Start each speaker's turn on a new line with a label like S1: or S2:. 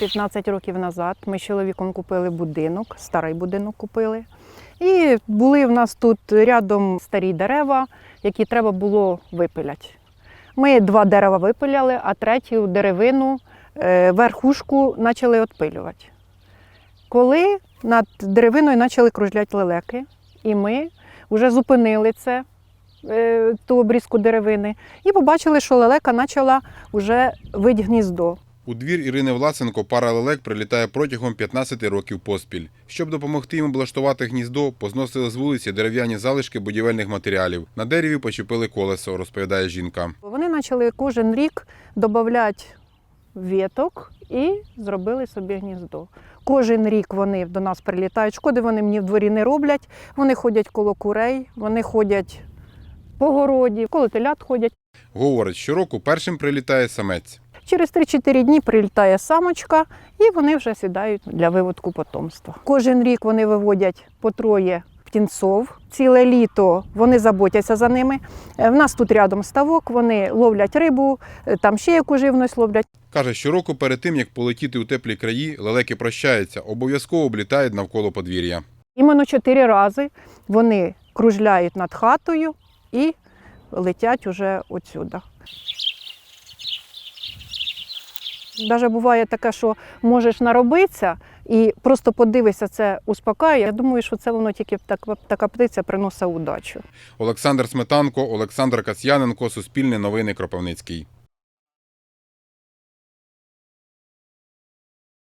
S1: 15 років назад ми з чоловіком купили будинок, старий будинок купили. І були в нас тут рядом старі дерева, які треба було випиляти. Ми два дерева випиляли, а третю деревину, е, верхушку почали відпилювати. Коли над деревиною почали кружляти лелеки, і ми вже зупинили це, е, ту обрізку деревини, і побачили, що лелека почала вже вить гніздо.
S2: У двір Ірини Власенко пара лелек прилітає протягом 15 років поспіль. Щоб допомогти їм облаштувати гніздо, позносили з вулиці дерев'яні залишки будівельних матеріалів. На дереві почепили колесо, розповідає жінка.
S1: Вони почали кожен рік додати віток і зробили собі гніздо. Кожен рік вони до нас прилітають. Шкоди вони мені в дворі не роблять. Вони ходять коло курей, вони ходять по городі, коло телят ходять.
S2: Говорить, щороку першим прилітає самець.
S1: Через 3-4 дні прилітає самочка, і вони вже сідають для виводку потомства. Кожен рік вони виводять по троє птінців. Ціле літо вони заботяться за ними. Е, В нас тут рядом ставок, вони ловлять рибу, е, там ще яку живність ловлять.
S2: Каже, щороку перед тим, як полетіти у теплі краї, лелеки прощаються, обов'язково облітають навколо подвір'я.
S1: Іменно чотири рази вони кружляють над хатою і летять уже отсюда. Даже буває таке, що можеш наробитися і просто подивишся, це успокаює. Я думаю, що це воно тільки так- така птиця приносить удачу.
S2: Олександр Сметанко, Олександр Касьяненко, Суспільне новини Кропивницький.